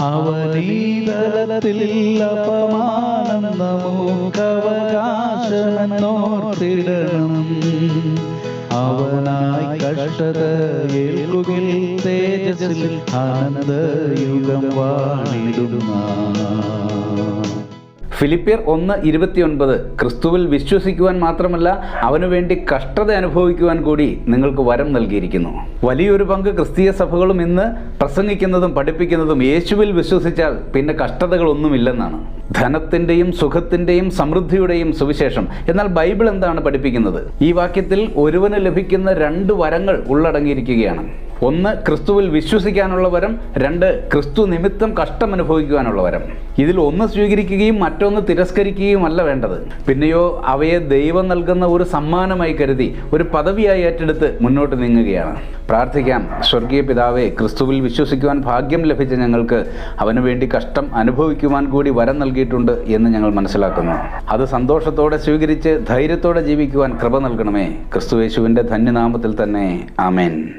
അവനീതലത്തിൽ അപമാനം നമുക്കവകാശമെന്നോർത്തിടണം അവനായി കഷ്ടത ഏൽക്കുകിൽ തേജസ്സിൽ ആനന്ദയുഗം വാണിടുന്ന ഫിലിപ്പിയർ ഒന്ന് ഇരുപത്തിയൊൻപത് ക്രിസ്തുവിൽ വിശ്വസിക്കുവാൻ മാത്രമല്ല അവനു വേണ്ടി കഷ്ടത അനുഭവിക്കുവാൻ കൂടി നിങ്ങൾക്ക് വരം നൽകിയിരിക്കുന്നു. വലിയൊരു പങ്ക് ക്രിസ്തീയ സഭകളും ഇന്ന് പ്രസംഗിക്കുന്നതും പഠിപ്പിക്കുന്നതും യേശുവിൽ വിശ്വസിച്ചാൽ പിന്നെ കഷ്ടതകളൊന്നുമില്ലെന്നാണ്. ധനത്തിന്റെയും സുഖത്തിന്റെയും സമൃദ്ധിയുടെയും സുവിശേഷം. എന്നാൽ ബൈബിൾ എന്താണ് പഠിപ്പിക്കുന്നത്? ഈ വാക്യത്തിൽ ഒരുവന് ലഭിക്കുന്ന രണ്ട് വരങ്ങൾ ഉള്ളടങ്ങിയിരിക്കുകയാണ്. ഒന്ന് ക്രിസ്തുവിൽ വിശ്വസിക്കാനുള്ള വരം രണ്ട് ക്രിസ്തു നിമിത്തം കഷ്ടം അനുഭവിക്കുവാനുള്ള വരം ഇതിൽ ഒന്ന് സ്വീകരിക്കുകയും മറ്റൊന്ന് തിരസ്കരിക്കുകയും അല്ല വേണ്ടത്. പിന്നെയോ അവയെ ദൈവം നൽകുന്ന ഒരു സമ്മാനമായി കരുതി ഒരു പദവിയായി ഏറ്റെടുത്ത് മുന്നോട്ട് നീങ്ങുകയാണ്. പ്രാർത്ഥിക്കാം. സ്വർഗീയ പിതാവെ ക്രിസ്തുവിൽ വിശ്വസിക്കുവാൻ ഭാഗ്യം ലഭിച്ച ഞങ്ങൾക്ക് അവന് വേണ്ടി കഷ്ടം അനുഭവിക്കുവാൻ കൂടി വരം നൽകിയിട്ടുണ്ട് എന്ന് ഞങ്ങൾ മനസ്സിലാക്കുന്നു. അത് സന്തോഷത്തോടെ സ്വീകരിച്ച് ധൈര്യത്തോടെ ജീവിക്കുവാൻ കൃപ നൽകണമേ. ക്രിസ്തുയേശുവിന്റെ ധന്യനാമത്തിൽ തന്നെ. ആമേൻ.